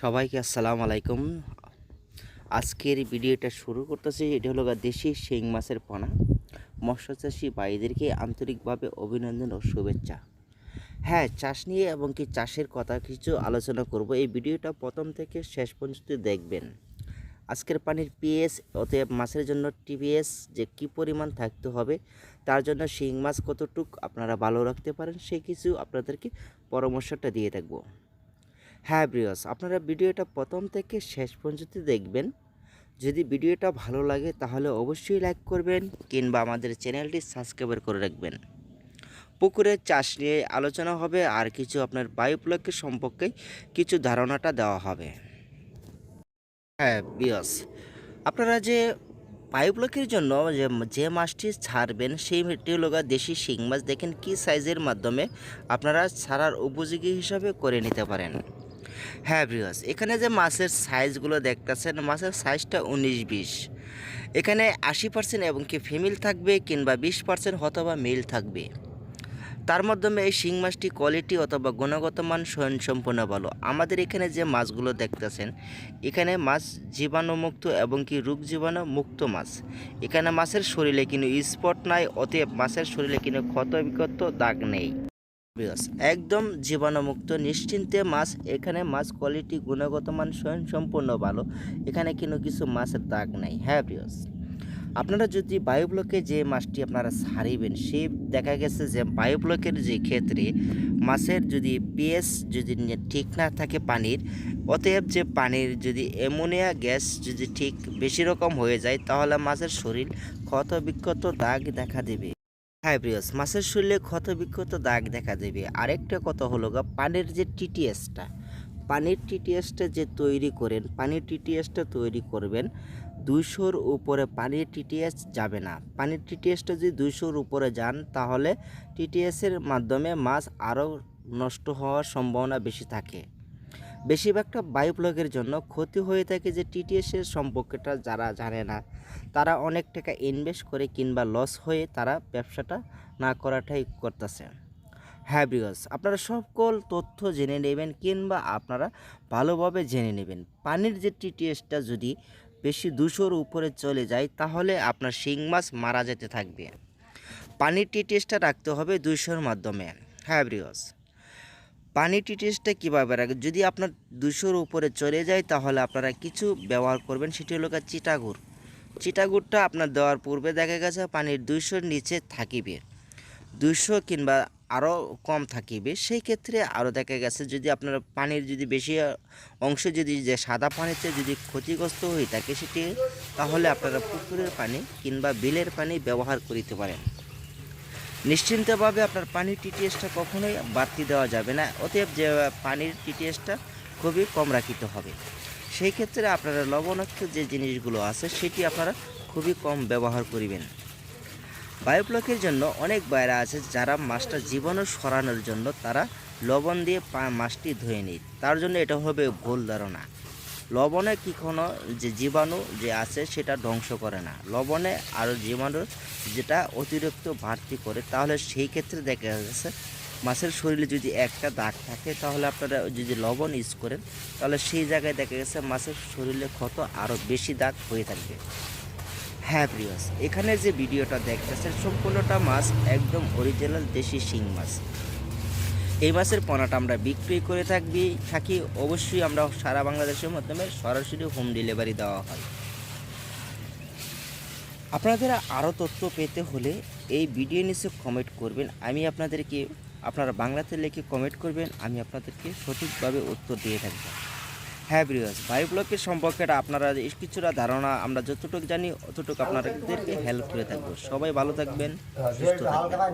সবাইকে আসসালাম আলাইকুম। আজকের ভিডিওটা শুরু করতেছি, এটা হলো দেশি শিং মাছের পোনা। মৎস্যচাষী ভাইদেরকে আন্তরিকভাবে অভিনন্দন ও শুভেচ্ছা। হ্যাঁ চাষ নিয়ে এবং কি চাষের কথা কিছু আলোচনা করব। এই ভিডিওটা প্রথম থেকে শেষ পর্যন্ত দেখবেন। আজকের পানির পিএস অতএব মাছের জন্য টিপিএস যে কি পরিমাণ থাকতে হবে, তার জন্য শিং মাছ কতটুক আপনারা ভালো রাখতে পারেন সেই কিছু আপনাদেরকে পরামর্শটা দিয়ে থাকব। হ্যাঁ ব্রিয়স আপনারা ভিডিওটা প্রথম থেকে শেষ পর্যন্ত দেখবেন। যদি ভিডিওটা ভালো লাগে, তাহলে অবশ্যই লাইক করবেন কিংবা আমাদের চ্যানেলটি সাবস্ক্রাইবার করে রাখবেন। পুকুরের চাষ নিয়ে আলোচনা হবে, আর কিছু আপনার বায়ুপ্লকের সম্পর্কে কিছু ধারণাটা দেওয়া হবে। হ্যাঁ বিয়স আপনারা যে বায়ুপ্লকের জন্য যে মাছটি ছাড়বেন সেইটি হলো গা দেশি শিং মাছ। দেখেন কি সাইজের মাধ্যমে আপনারা ছাড়ার উপযোগী হিসাবে করে নিতে পারেন। হ্যাঁ ব্রিয়াস এখানে যে মাছের সাইজগুলো দেখতেছেন, মাছের সাইজটা উনিশ বিশ। এখানে আশি পার্সেন্ট এবং কি ফিমেল থাকবে কিংবা বিশ পার্সেন্ট অথবা মেল থাকবে। তার মাধ্যমে এই শিং মাছটি কোয়ালিটি অথবা গুণগত মান স্বয়ং সম্পূর্ণ ভালো। আমাদের এখানে যে মাছগুলো দেখতেছেন, এখানে মাছ জীবাণুমুক্ত এবং কি রোগ জীবাণু মুক্ত মাছ। এখানে মাছের শরীরে কিন্তু স্পট নাই, অতএব মাছের শরীরে কিন্তু ক্ষত বিক্ষত দাগ নেই। একদম জীবাণুমুক্ত, নিশ্চিন্তে মাছ, এখানে মাছ কোয়ালিটি গুণগত মান স্বয়ং সম্পূর্ণ ভালো। এখানে কিন্তু কিছু মাছের দাগ নাই হ্যাঁ বিকজ আপনারা যদি বায়ুব্লকে যে মাছটি আপনারা ছাড়িবেন, সে দেখা গেছে যে বায়ুব্লকের যে ক্ষেত্রে মাছের যদি পিএস যদি ঠিক না থাকে পানির, অতএব যে পানির যদি অ্যামোনিয়া গ্যাস যদি ঠিক বেশি রকম হয়ে যায়, তাহলে মাছের শরীর ক্ষত বিক্ষত দাগ দেখা দেবে। হ্যাঁ মাছের শরীরে ক্ষত বিক্ষত দাগ দেখা দেবে। আরেকটা কথা হলো গা, পানির যে টিটিএসটা, পানির টিটিএসটা যে তৈরি করেন, পানির টিটিএসটা তৈরি করবেন, দুইশোর উপরে পানির টিটিএস যাবে না। পানির টিটিএসটা যদি দুইশোর উপরে যান, তাহলে টিটিএসের মাধ্যমে মাছ আরও নষ্ট হওয়ার সম্ভাবনা বেশি থাকে। বেশিরভাগটা বায়ুপ্লগের জন্য ক্ষতি হয়ে থাকে যে টিটিএসের সম্পর্কটা যারা জানে না, তারা অনেক টাকা ইনভেস্ট করে কিংবা লস হয়ে তারা ব্যবসাটা না করাটাই করতেছে। হ্যাঁ বিকজ আপনারা সকল তথ্য জেনে নেবেন কিংবা আপনারা ভালোভাবে জেনে নেবেন। পানির যে টিটিএসটা যদি বেশি দুশোর উপরে চলে যায়, তাহলে আপনার শিং মাছ মারা যেতে থাকবে। পানির টিটিএসটা রাখতে হবে দুইশোর মাধ্যমে। হ্যাঁ ব্রিয়স পানি টিটিএসটা কীভাবে রাখবেন? যদি আপনার দুশোর উপরে চলে যায়, তাহলে আপনারা কিছু ব্যবহার করবেন, সেটি হলো গিয়ে চিটাগুড়। চিটাগুড়টা আপনার দেওয়ার পূর্বে দেখা গেছে, পানির দুইশোর নিচে থাকিবে। দুইশো কিংবা আরও কম থাকিবে। সেই ক্ষেত্রে আরও দেখা গেছে, যদি আপনার পানির যদি বেশি অংশ যদি যে সাদা পানিতে যদি ক্ষতিগ্রস্ত হয়ে থাকে সেটি, তাহলে আপনারা পুকুরের পানি কিংবা বিলের পানি ব্যবহার করিতে পারেন। নিশ্চিন্তভাবে আপনার পানির টিটিএসটা কখনোই বাড়তি দেওয়া যাবে না। অতএব যে পানির টিটিএসটা খুবই কম রাখিতে হবে। সেই ক্ষেত্রে আপনারা লবণাক্ত যে জিনিসগুলো আছে, সেটি আপনারা খুবই কম ব্যবহার করিবেন। বায়োপ্লকের জন্য অনেক বাইরা আছে যারা মাছটা জীবাণু সরানোর জন্য তারা লবণ দিয়ে মাছটি ধুয়ে নেয়। তার জন্য এটা হবে ভুল ধারণা। লবণে কি কোনো যে জীবাণু যে আছে সেটা ধ্বংস করে না। লবণে আরও জীবাণু যেটা অতিরিক্ত বাড়তি করে, তাহলে সেই ক্ষেত্রে দেখা গেছে মাছের শরীরে যদি একটা দাগ থাকে, তাহলে আপনারা যদি লবণ ইউজ করেন, তাহলে সেই জায়গায় দেখা গেছে মাছের শরীরে ক্ষত আরও বেশি দাগ হয়ে থাকবে। হ্যাঁ প্রিয়স এখানে যে ভিডিওটা দেখতেছেন, সম্পূর্ণটা মাছ একদম অরিজিনাল দেশি শিং মাছ। এই মাছের পোনাটা আমরা বিক্রি করে থাকবি থাকি, অবশ্যই আমরা সারা বাংলাদেশের মাধ্যমে সরাসরি হোম ডেলিভারি দেওয়া হয়। আপনাদের আরও তথ্য পেতে হলে এই ভিডিও নিচে কমেন্ট করবেন। আমি আপনাদেরকে, আপনারা বাংলাতে লিখে কমেন্ট করবেন, আমি আপনাদেরকে সঠিকভাবে উত্তর দিয়ে থাকব হ্যাঁ ব্রিয়াস বায়ু ব্লকের সম্পর্কে আপনারা কিছুটা ধারণা, আমরা যতটুকু জানি, অতটুকু আপনাদেরকে হেল্প করে থাকব। সবাই ভালো থাকবেন, সুস্থ থাকবেন।